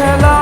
tell all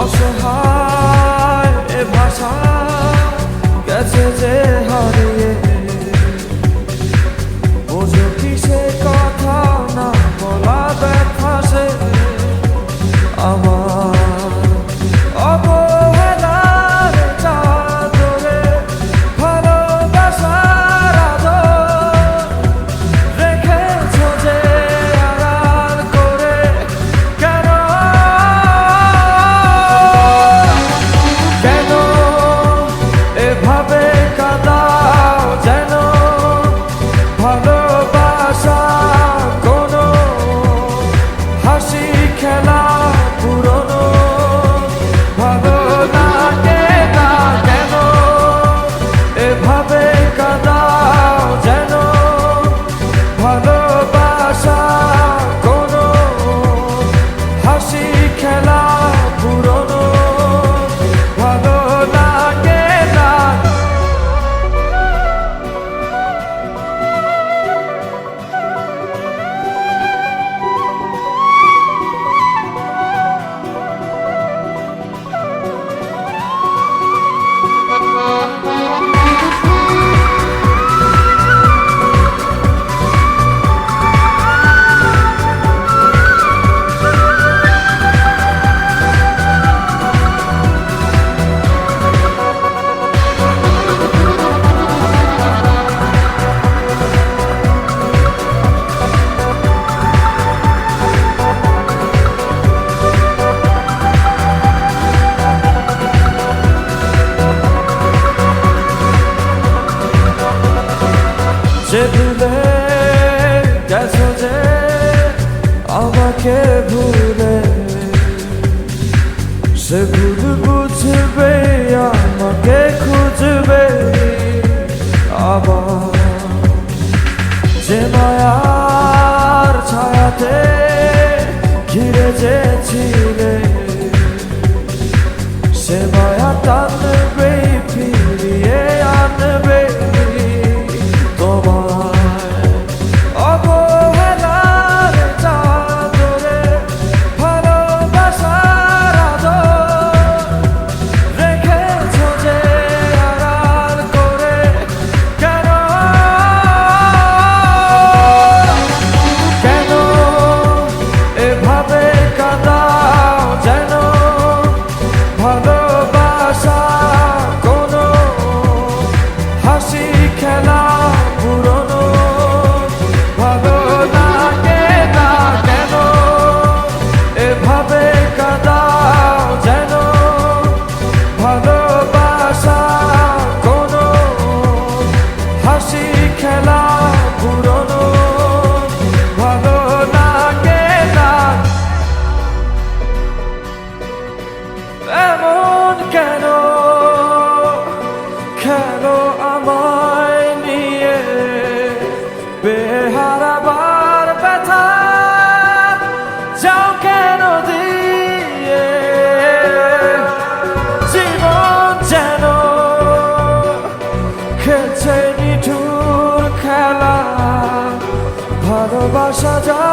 অসহায় এ ভাষা গেছে যে হারে। cannot. সে ভুলে গেছো যে আমাকে ভুলে। সে ভুল বুঝবে আমাকে খুঁজবে। 찾아